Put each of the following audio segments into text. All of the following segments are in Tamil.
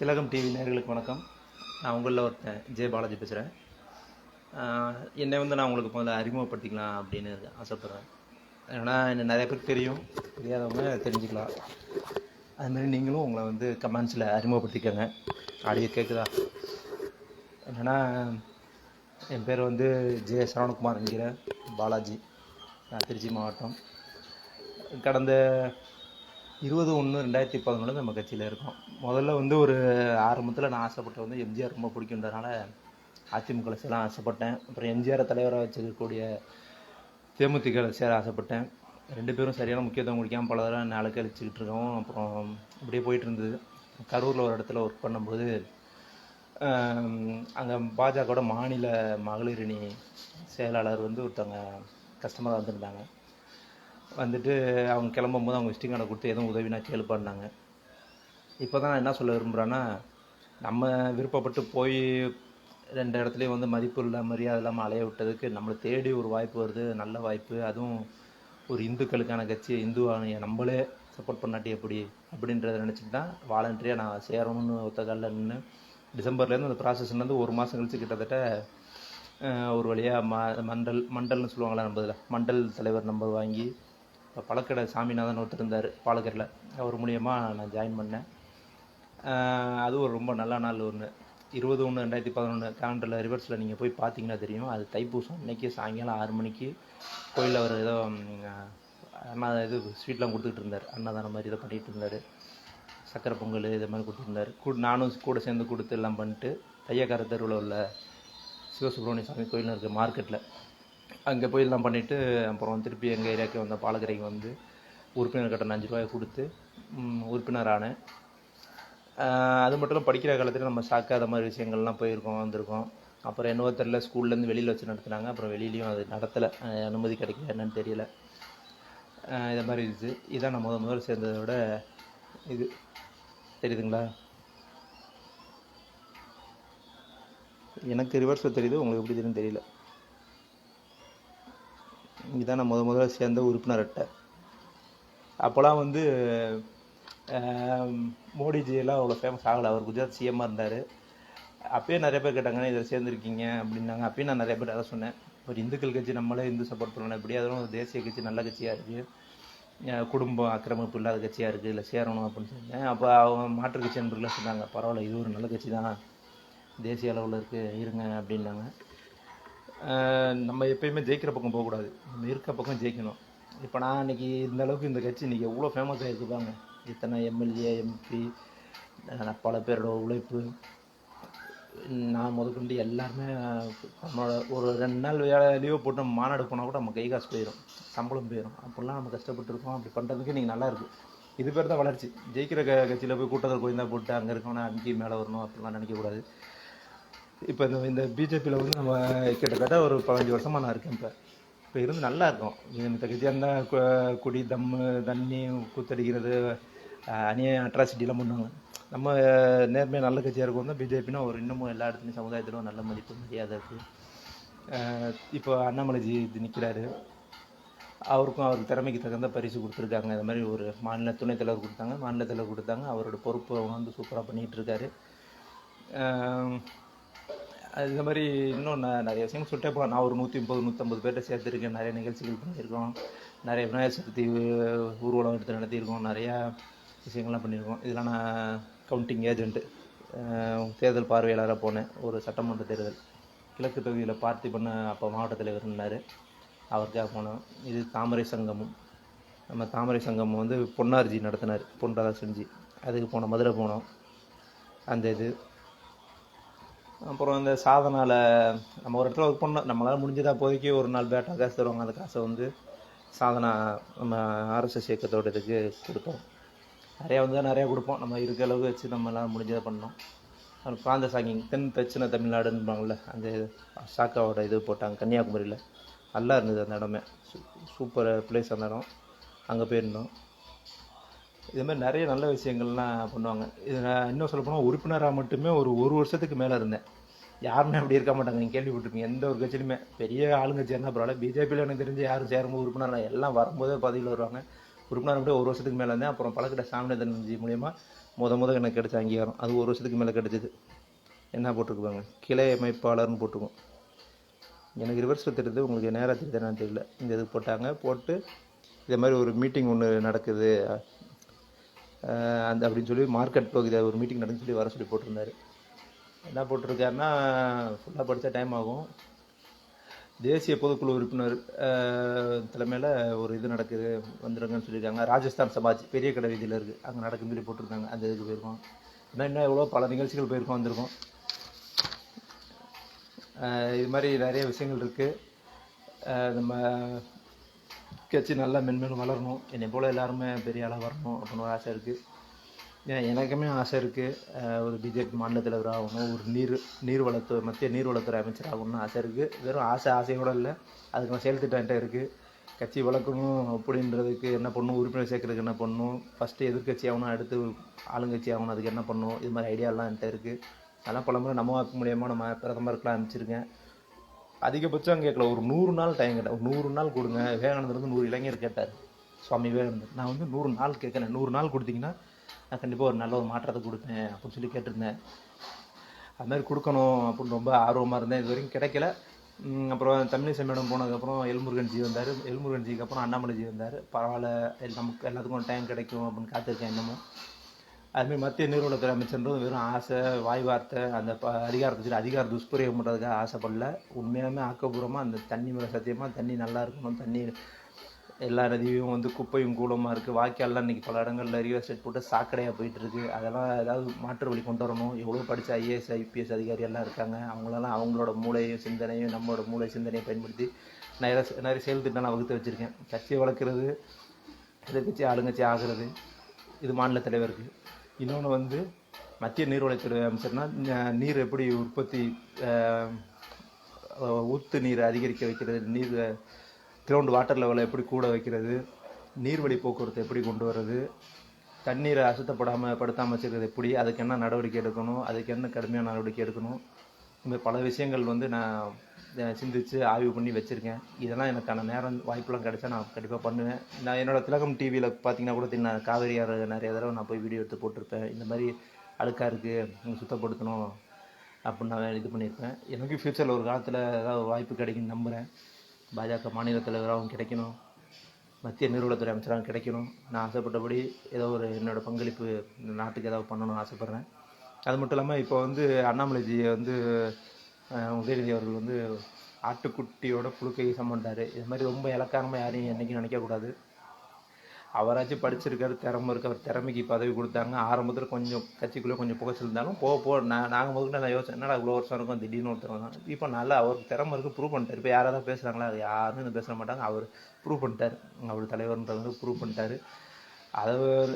திலகம் டிவி நேர்களுக்கு வணக்கம். நான் உங்களில் ஒருத்தன் ஜே பாலாஜி பேசுகிறேன் என்னை வந்து நான் உங்களுக்கு முதல்ல அறிமுகப்படுத்திக்கலாம் அப்படின்னு ஆசைப்பட்றேன். ஏன்னா என்ன நிறைய பேருக்கு தெரியும். தெரியாதவங்க தெரிஞ்சுக்கலாம். அதுமாரி நீங்களும் உங்களை வந்து கமெண்ட்ஸில் அறிமுகப்படுத்திக்கோங்க. ஆடியோ கேட்குதா என்னென்னா என் பேர் வந்து ஜே சரவணகுமார் என்கிற பாலாஜி. நான் திருச்சி மாவட்டம். கடந்த இருபது ஒன்று ரெண்டாயிரத்தி பதினொன்று நம்ம கட்சியில் இருக்கோம். முதல்ல வந்து ஒரு ஆரம்பத்தில் நான் ஆசைப்பட்ட வந்து எம்ஜிஆர் ரொம்ப பிடிக்குன்றதுனால அதிமுக சேரலாம் ஆசைப்பட்டேன். அப்புறம் எம்ஜிஆரை தலைவராக வச்சுக்கக்கூடிய தேமுதிக சேர ஆசைப்பட்டேன். ரெண்டு பேரும் சரியான முக்கியத்துவம் கொடுக்காம பல தடவை நாளை கழிச்சுக்கிட்டு இருக்கோம். அப்புறம் அப்படியே போயிட்டு இருந்தது. கரூரில் ஒரு இடத்துல ஒர்க் பண்ணும்போது அங்கே பாஜகவோட மாநில மகளிரணி செயலாளர் வந்து ஒருத்தவங்க கஸ்டமராக வந்திருந்தாங்க. வந்துட்டு அவங்க கிளம்பும்போது அவங்க விசிட்டிங் கார்டை கொடுத்து எதுவும் உதவினா கேளுப்பான்னாங்க. இப்போ தான் நான் என்ன சொல்ல விரும்புகிறேன்னா நம்ம விருப்பப்பட்டு போய் ரெண்டு இடத்துலையும் வந்து மதிப்பு இல்லை மரியாதை இல்லாமல் அலைய விட்டதுக்கு நம்மளை தேடி ஒரு வாய்ப்பு வருது நல்ல வாய்ப்பு. அதுவும் ஒரு இந்துக்களுக்கான கட்சி இந்துவான நம்மளே சப்போர்ட் பண்ணாட்டி எப்படி? அப்படின்றத நினச்சிட்டு தான் வாலண்டரியாக நான் சேரணும்னு ஒத்த காலில் நின்று டிசம்பர்லேருந்து அந்த ப்ராசஸ்லேருந்து ஒரு மாதம் கழிச்சு கிட்டத்தட்ட ஒரு வழியாக ம மண்டல் மண்டல்னு சொல்லுவாங்களா நம்ம இதில் மண்டல் தலைவர் நம்பர் வாங்கி இப்போ பழக்கடை சாமிநாதன் ஒருத்தர் இருந்தார் பாலக்கரில் அவர் மூலியமாக நான் ஜாயின் பண்ணேன். அது ஒரு ரொம்ப நல்ல நாள் ஒன்று இருபது ஒன்று ரெண்டாயிரத்தி பதினொன்று கேலண்டரில் ரிவர்ஸில் நீங்கள் போய் பார்த்தீங்கன்னா தெரியும். அது தைப்பூசம் அன்னைக்கு சாயங்காலம் ஆறு மணிக்கு கோயிலில் அவர் ஏதோ அண்ணா இது ஸ்வீட்லாம் கொடுத்துட்டு இருந்தார். அன்னதானம் மாதிரி இதை பண்ணிகிட்டு இருந்தார். சக்கரை பொங்கல் இது மாதிரி கொடுத்துருந்தாரு கூ நானும் கூட சேர்ந்து கொடுத்து எல்லாம் பண்ணிட்டு தையக்கார தெருவில் உள்ள சிவசுப்ரமணிய சாமி கோயிலில் இருக்குது மார்க்கெட்டில் அங்கே போய் எல்லாம் பண்ணிவிட்டு அப்புறம் திருப்பி எங்கள் ஏரியாவுக்கு வந்த பாலக்கரைக்கு வந்து உறுப்பினர் கட்டணம் அஞ்சு ரூபாய் கொடுத்து உறுப்பினர் ஆனேன் அது மட்டும் இல்லை படிக்கிற காலத்தில் நம்ம சாக்காத மாதிரி விஷயங்கள்லாம் போயிருக்கோம் வந்திருக்கோம். அப்புறம் என்னவோ தெரில ஸ்கூல்லேருந்து வெளியில் வச்சு நடத்துனாங்க. அப்புறம் வெளியிலையும் அது நடத்தலை. அனுமதி கிடைக்கல என்னன்னு தெரியல. இதை மாதிரி இருந்துச்சு. இதான் நான் முத முதல்ல சேர்ந்ததோட இது. தெரியுதுங்களா? எனக்கு ரிவர்ஸில் தெரியுது உங்களுக்கு எப்படி தெரியும் தெரியல. இங்கே தான் நான் முத முதல்ல சேர்ந்த உறுப்பினர் அட்டை அப்போலாம் வந்து மோடிஜியெல்லாம் அவ்வளோ ஃபேமஸ் ஆகலை. அவர் குஜராத் சிஎம்மாக இருந்தார். அப்பயே நிறைய பேர் கேட்டாங்க இதில் சேர்ந்துருக்கீங்க? அப்படின்னாங்க. அப்பயும் நான் நிறைய பேர் அதை சொன்னேன். ஒரு இந்துக்கள் கட்சி நம்மளே இந்து சப்போர்ட் பண்ணணும். எப்படி அதுவும் ஒரு தேசிய கட்சி நல்ல கட்சியாக இருக்குது குடும்பம் ஆக்கிரமிப்பு இல்லாத கட்சியாக இருக்குது இல்லை சேரணும் அப்படின்னு சொன்னேன். அப்போ அவங்க மாற்று கட்சி நண்பர்களாக சொன்னாங்க பரவாயில்ல இது ஒரு நல்ல கட்சி தான் தேசிய அளவில் இருக்குது இருங்க அப்படின்னாங்க. நம்ம எப்பயுமே ஜெயிக்கிற பக்கம் போகக்கூடாது. நம்ம இருக்க பக்கம் ஜெயிக்கணும். இப்போ நான் இன்னைக்கு இந்த அளவுக்கு இந்த கட்சி இன்றைக்கி எவ்வளோ ஃபேமஸ் ஆகிருக்கு பாருங்க. இத்தனை எம்எல்ஏ எம்பி பல பேரோட உழைப்பு. நான் முதற்கொண்டு எல்லாருமே நம்மளோட ஒரு ரெண்டு நாள் வேலை லீவ் போட்டு மாநாடு போனால் கூட நம்ம கை காசு போயிடும் சம்பளம் போயிடும் அப்படிலாம் நம்ம கஷ்டப்பட்டுருக்கோம். அப்படி பண்ணுறதுக்கு நீங்கள் நல்லாயிருக்கு இது பேர் தான் வளர்ச்சி. ஜெயிக்கிற க கட்சியில் போய் கூட்டத்தில் கோயந்தா போட்டு அங்கே இருக்கோம்னா அங்கேயே மேலே வரணும் அப்படிலாம் நினைக்கக்கூடாது. இப்போ இந்த இந்த பிஜேபியில் வந்து நம்ம கிட்டத்தட்ட ஒரு பதினஞ்சு வருஷமாக நான் இருக்கேன் இப்போ. இப்போ இருந்து நல்லா இருக்கும். இந்த கட்சியாக இருந்தால் குடி தம்மு தண்ணி கூத்தடிக்கிறது அநிய அட்ராசிட்டிலாம் பண்ணுவாங்க நம்ம நேர்மையாக நல்ல கட்சியாக இருக்கும் தான் பிஜேபினா ஒரு இன்னமும் எல்லா இடத்துலையும் சமுதாயத்திலும் நல்ல மதிப்பு மரியாதை இருக்குது இப்போ அண்ணாமலைஜி இது நிற்கிறாரு அவருக்கும் அவர் திறமைக்கு தகுந்த பரிசு கொடுத்துருக்காங்க. இந்த மாதிரி ஒரு மாநில துணைத் தலைவர் கொடுத்தாங்க. மாநில தலைவர் கொடுத்தாங்க. அவரோட பொறுப்பு அவங்க வந்து சூப்பராக பண்ணிகிட்டு இருக்காரு. இந்த மாதிரி இன்னும் நான் நிறைய விஷயம் சொல்லிட்டே போகலாம். நான் ஒரு நூற்றி முப்பது நூற்றம்பது பேர்ட்ட சேர்த்துருக்கேன். நிறைய நிகழ்ச்சிகள் பண்ணியிருக்கோம். நிறைய விநாயகர் சதுர்த்தி ஊர்வலம் எடுத்து நடத்தியிருக்கோம். நிறையா விஷயங்கள்லாம் பண்ணியிருக்கோம். இதெல்லாம் நான் கவுண்டிங் ஏஜென்ட்டு தேர்தல் பார்வையாளராக போனேன். ஒரு சட்டமன்ற தேர்தல். கிழக்கு தொகுதியில் பார்த்திபன் அப்போ மாவட்ட தலைவர் இருந்தார். அவருக்காக போனோம். இது தாமரை சங்கமும். நம்ம தாமரை சங்கம் வந்து பொன்னார்ஜி நடத்தினார். பொன் செஞ்சு அதுக்கு போனோம் மதுரை போனோம். அந்த இது. அப்புறம் இந்த சாதனால நம்ம ஒரு இடத்துல ஒர்க் பண்ணோம். நம்மளால் முடிஞ்சதா அப்போதைக்கு ஒரு நாள் பேட்டா காசு தருவாங்க. அந்த காசை வந்து சாதனா நம்ம ஆர்எஸ்எஸ் இயக்கத்தோட இதுக்கு கொடுத்தோம் நிறையா வந்து நிறையா கொடுப்போம். நம்ம இருக்க அளவுக்கு வச்சு நம்மளால் முடிஞ்சதை பண்ணோம். அப்புறம் பிராந்த சாங்கிங் தென் தட்சிண தமிழ்நாடுன்பாங்கள்ல அந்த சாக்காவோட இது போட்டாங்க கன்னியாகுமரியில். நல்லா இருந்தது அந்த இடமே. சூப்பர் பிளேஸ் அந்த இடம். அங்கே போயிருந்தோம். இது மாதிரி நிறைய நல்ல விஷயங்கள்லாம் பண்ணுவாங்க. இது நான் இன்னும் சொல்லப்போனால் உறுப்பினராக மட்டுமே ஒரு ஒரு வருஷத்துக்கு மேலே இருந்தேன். யாருமே அப்படி இருக்க மாட்டாங்க. நீங்கள் கேள்விப்பட்டிருப்பீங்க. எந்த ஒரு கட்சியிலுமே. பெரிய ஆளுங்கட்சி இருந்தால் பரவாயில்ல. பிஜேபியில் எனக்கு தெரிஞ்சு யாரும் சேரும்போது உறுப்பினர் எல்லாம் வரும்போதே பதவியில் வருவாங்க. உறுப்பினர் மட்டும் ஒரு வருஷத்துக்கு மேலே இருந்தேன். அப்புறம் பழக்கிட்ட சாமிநாதன் மூலியமாக முத முத எனக்கு கிடைச்ச அங்கீகாரம். அது ஒரு வருஷத்துக்கு மேலே கிடைச்சிது. என்ன போட்டிருக்குவாங்க கிளை அமைப்பாளர்னு போட்டுக்குவோம் எனக்கு ரிவர்ஸில் தெரியுது. உங்களுக்கு நேராக தெரியுது என்னன்னு தெரியல. இந்த இது போட்டாங்க. போட்டு இதே மாதிரி ஒரு மீட்டிங் ஒன்று நடக்குது. அந்த அப்படின்னு சொல்லி மார்க்கெட் பகுதியில் ஒரு மீட்டிங் நடந்து சொல்லி வர சொல்லி போட்டிருந்தாரு. என்ன போட்டிருக்காருன்னா ஃபுல்லாக படித்தா டைம் ஆகும். தேசிய பொதுக்குழு உறுப்பினர் தலைமையில் ஒரு இது நடக்குது வந்துடுங்கன்னு சொல்லியிருக்காங்க. ராஜஸ்தான் சமாஜ் பெரிய கடை வீதியில் இருக்குது அங்கே நடக்கும் சொல்லி போட்டிருக்காங்க அந்த இதுக்கு போயிருக்கோம். இன்னும் இன்னும் எவ்வளோ பல நிகழ்ச்சிகள் போயிருக்கோம் வந்திருக்கோம். இது மாதிரி நிறைய விஷயங்கள் இருக்குது நம்ம கட்சி நல்லா மென்மேலும் வளரணும். என்னை போல் எல்லாருமே பெரிய ஆளாக வரணும் அப்படின்னு ஒரு ஆசை இருக்குது ஏன் எனக்குமே ஆசை இருக்குது ஒரு பிஜேபி மாநில தலைவர் ஆகணும் ஒரு நீர் நீர் வளத்து மத்திய நீர்வளத்துறை அமைச்சர் ஆகணும்னு ஆசை இருக்குது வெறும் ஆசை ஆசையோடு இல்லை. அதுக்கான செயல் திட்டம் என்கிட்ட இருக்குது கட்சி வளர்க்கணும் அப்படின்றதுக்கு என்ன பண்ணணும் உறுப்பினர் சேர்க்கறதுக்கு என்ன பண்ணணும் ஃபஸ்ட்டு எதிர்கட்சி ஆகணும் அடுத்து ஆளுங்கட்சி ஆகணும் அதுக்கு என்ன பண்ணணும் இது மாதிரி ஐடியாலாம் என்கிட்ட இருக்குது அதெல்லாம் பல முறை நம்ம வாக்கு மூலியமாக நம்ம பிரதமருக்குலாம் அனுப்பிச்சிருக்கேன். அதிகபட்சம் கேட்கல. ஒரு நூறு நாள் டைம் கேட்டேன். ஒரு நூறு நாள் கொடுங்க. விவேகானந்தர் வந்து நூறு இளைஞர் கேட்டார். சுவாமி விவேகானந்தர். நான் வந்து நூறு நாள் கேட்குறேன். நூறு நாள் கொடுத்தீங்கன்னா நான் கண்டிப்பாக ஒரு நல்ல ஒரு மாற்றத்தை கொடுப்பேன் அப்படின்னு சொல்லி கேட்டிருந்தேன். அது மாதிரி கொடுக்கணும் அப்படின்னு ரொம்ப ஆர்வமாக இருந்தேன். இது வரைக்கும் கிடைக்கல. அப்புறம் தமிழிசை மேடம் போனதுக்கப்புறம் எல்முருகன் ஜி வந்தார். எல்முருகன் ஜிக்கு அப்புறம் அண்ணாமலை ஜி வந்தார். பரவாயில்ல. நமக்கு எல்லாத்துக்கும் டைம் கிடைக்கும் அப்படின்னு காத்திருக்கேன் இன்னமும். அதுமாதிரி மத்திய நீர்வளத்துறை அமைச்சர்ன்றது வெறும் ஆசை வாய் வார்த்தை அந்த ப அதிகாரத்தை அதிகார துஷ்பிரயோகம் பண்ணுறதுக்காக ஆசைப்படல. உண்மையாலுமே ஆக்கப்பூர்வமாக அந்த தண்ணி மேலே சத்தியமாக தண்ணி நல்லா இருக்கணும். தண்ணி எல்லா நதியும் வந்து குப்பையும் கூலமாக இருக்குது வாய்க்கால்லாம் இன்றைக்கி பல இடங்களில் ரியல் எஸ்டேட் போட்டு சாக்கடையாக போயிட்டுருக்கு. அதெல்லாம் ஏதாவது மாற்று வழி கொண்டு வரணும். எவ்வளோ படித்த ஐஏஎஸ் ஐபிஎஸ் அதிகாரி எல்லாம் இருக்காங்க. அவங்களெல்லாம் அவங்களோட மூளையும் சிந்தனையும் நம்மளோட மூளை சிந்தனையை பயன்படுத்தி நிறைய நிறைய செயல் திட்டம்லாம் வகுத்து வச்சுருக்கேன். கட்சியை வளர்க்குறது எதிர்கட்சி ஆளுங்கட்சி ஆகிறது இது மாநில தலைவருக்கு. இன்னொன்று வந்து மத்திய நீர்வளத்துறை அமைச்சர்னா நீர் எப்படி உற்பத்தி ஊத்து நீரை அதிகரிக்க வைக்கிறது நீர் கிரவுண்ட் வாட்டர் லெவலை எப்படி கூட வைக்கிறது நீர்வழி போக்குவரத்தை எப்படி கொண்டு வர்றது தண்ணீரை அசுத்தப்படாமல் படுத்தாமல் வச்சுக்கிறது எப்படி அதுக்கு என்ன நடவடிக்கை எடுக்கணும் அதுக்கு என்ன கடுமையான நடவடிக்கை எடுக்கணும் இந்த பல விஷயங்கள் வந்து நான் சிந்திச்சு ஆய்வு பண்ணி வச்சுருக்கேன். இதெல்லாம் எனக்கான நேரம் வாய்ப்பெல்லாம் கிடச்சா நான் கண்டிப்பாக பண்ணுவேன். நான் என்னோடய திலகம் டிவியில் பார்த்தீங்கன்னா கூட நான் காவேரி ஆறு நிறைய தடவை நான் போய் வீடியோ எடுத்து போட்டிருப்பேன். இந்த மாதிரி அழுக்காக இருக்குது சுத்தப்படுத்தணும் அப்படின்னு நான் இது பண்ணியிருப்பேன். எனக்கு ஃப்யூச்சரில் ஒரு காலத்தில் ஏதாவது ஒரு வாய்ப்பு கிடைக்குன்னு நம்புகிறேன் பாஜக மாநில தலைவராகவும் கிடைக்கணும். மத்திய நிறுவனத்துறை அமைச்சராகவும் கிடைக்கணும். நான் ஆசைப்பட்டபடி ஏதோ ஒரு என்னோடய பங்களிப்பு இந்த நாட்டுக்கு ஏதாவது பண்ணணும்னு ஆசைப்பட்றேன். அது மட்டும் இல்லாமல் இப்போ வந்து அண்ணாமலைஜியை வந்து உதயநிதி அவர்கள் வந்து ஆட்டுக்குட்டியோட புழுக்கையை சமண்டார் இது மாதிரி ரொம்ப இலக்காரமாக யாரையும் என்றைக்கும் நினைக்கக்கூடாது அவராச்சும் படிச்சிருக்காரு திறமை இருக்கு. அவர் திறமைக்கு பதவி கொடுத்தாங்க. ஆரம்பத்தில் கொஞ்சம் கட்சிக்குள்ளே கொஞ்சம் புகைச்சிருந்தாலும் போக போக நான் நாங்கள் முதல்ல நான் யோசிச்சேன். என்னடா இவ்வளோ வருஷம் இருக்கும்? திடீர்னு ஒருத்தர் தான் இப்போ நல்லா அவருக்கு திறமை இருக்குது ப்ரூவ் பண்ணிட்டார். இப்போ யாராவது பேசுகிறாங்களா அது யாரும் பேச மாட்டாங்க. அவர் ப்ரூவ் பண்ணிட்டார். அவர் தலைவர்ன்றவங்க ப்ரூவ் பண்ணிட்டார். அதை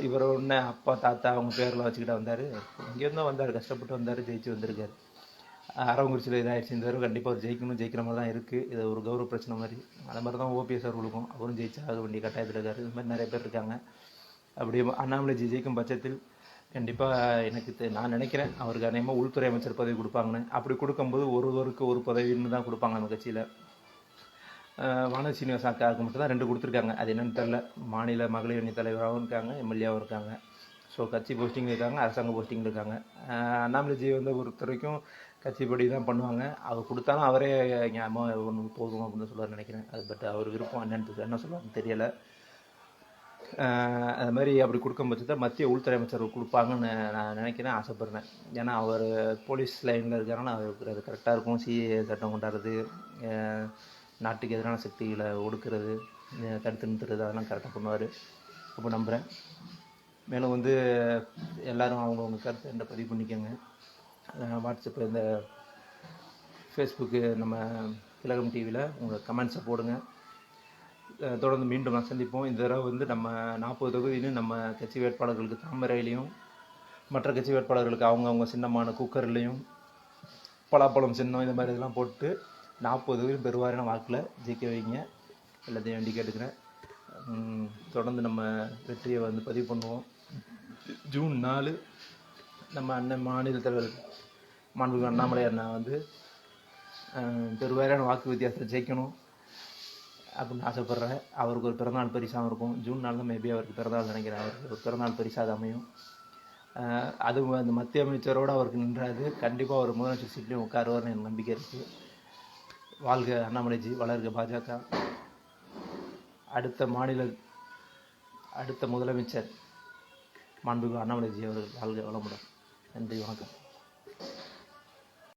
இவர் ஒன்று அப்பா தாத்தா அவங்க பேரில் வச்சுக்கிட்டு வந்தார். இங்கேருந்தும் வந்தார். கஷ்டப்பட்டு வந்தார். ஜெயிச்சு வந்திருக்காரு. அரவங்குறிச்சியில் இதாகிடுச்சு இந்த தடவை கண்டிப்பாக அவர் ஜெயிக்கணும் ஜெயிக்கிற மாதிரி தான் இருக்குது இது ஒரு கௌரவ பிரச்சனை மாதிரி. அது மாதிரி தான் ஓபிஎஸ் அவர்களுக்கும் அவரும் ஜெயிச்சா ஆக வேண்டிய கட்டாயத்தில் இருக்கார். இது மாதிரி நிறைய பேர் இருக்காங்க. அப்படி அண்ணாமலை ஜி ஜெயிக்கும் பட்சத்தில் கண்டிப்பாக எனக்கு நான் நினைக்கிறேன் அவருக்கு அநேகமாக உள்துறை அமைச்சர் பதவி கொடுப்பாங்கன்னு. அப்படி கொடுக்கும்போது ஒருவருக்கு ஒரு பதவின்னு தான் கொடுப்பாங்க நம்ம கட்சியில். வானதி சீனிவாசன் அக்காவுக்கு மட்டும் தான் ரெண்டு கொடுத்துருக்காங்க. அது என்னென்னு தெரில மாநில மகளிர் அணி தலைவராகவும் இருக்காங்க எம்எல்ஏவும் இருக்காங்க. ஸோ கட்சி போஸ்டிங் இருக்காங்க அரசாங்க போஸ்டிங் இருக்காங்க. அஹ் அண்ணாமலைஜி வந்து ஒருத்தரைக்கும் கட்சிப்படி தான் பண்ணுவாங்க. அவர் கொடுத்தாலும் அவரே ஞாபகம் ஒன்று போதும் அப்படின்னு சொல்லுவார் நினைக்கிறேன். அது பட் அவர் விருப்பம் என்னன்னு என்ன சொல்லுவாங்கன்னு தெரியலை. அது மாதிரி அப்படி கொடுக்கும் பட்சத்தில் மத்திய உள்துறை அமைச்சர் கொடுப்பாங்கன்னு நான் நினைக்கிறேன் ஆசைப்பட்றேன். ஏன்னா அவர் போலீஸ் லைனில் இருக்காருன்னா அவருக்கு அது கரெக்டாக இருக்கும். சிஏ சட்டம் கொண்டாடுறது நாட்டுக்கு எதிரான சக்திகளை ஒடுக்கிறது தடுத்து நிறுத்துறது அதெல்லாம் கரெக்டாக பண்ணுவார். அப்போ நம்புகிறேன் மேலும் வந்து எல்லாரும் அவங்கவுங்க கருத்தை என்ன பதிவு பண்ணிக்கோங்க. வாட்ஸ்அப்பில் இந்த ஃபேஸ்புக்கு நம்ம திலகம் டிவியில் உங்கள் கமெண்ட்ஸை போடுங்க. தொடர்ந்து மீண்டும் நான் சந்திப்போம். இந்த தடவை வந்து நம்ம நாற்பது தொகுதியிலும் நம்ம கட்சி வேட்பாளர்களுக்கு தாமரையிலையும் மற்ற கட்சி வேட்பாளர்களுக்கு அவங்கவுங்க சின்னமான குக்கர்லேயும் பலாப்பழம் சின்னம் இந்த மாதிரி இதெல்லாம் போட்டு நாற்பது தொகுதியும் பெருவாரியான வாக்கில் ஜெயிக்க வைங்க. எல்லாத்தையும் வேண்டி கேட்டுக்கிறேன். தொடர்ந்து நம்ம வெற்றியை வந்து பதிவு பண்ணுவோம். ஜூன் நாலு நம்ம அண்ணன் மாநில தலைவர் மாண்புமிகு அண்ணாமலை அண்ணா வந்து பெருவாரியான வாக்கு வித்தியாசத்தை ஜெயிக்கணும் அப்படின்னு ஆசைப்பட்றேன் அவருக்கு ஒரு பிறந்தநாள் பரிசாகவும் இருக்கும். ஜூன் நாள் தான் மேபி அவருக்கு பிறந்தநாள் நினைக்கிறேன். அவருக்கு ஒரு பிறந்தநாள் பரிசாக அது அமையும். அதுவும் அது அந்த மத்திய அமைச்சரோடு அவருக்கு நின்றாது கண்டிப்பாக அவர் முதலமைச்சர் சீட்லேயும் உட்காருவார்னு எனக்கு நம்பிக்கை இருக்குது வாழ்க அண்ணாமலைஜி வளர்க பாஜக. அடுத்த மாநில அடுத்த முதலமைச்சர் மாண்புமிகு அண்ணாமலைஜி அவர்கள் வாழ்க வளமுடன். நன்றி வணக்கம்.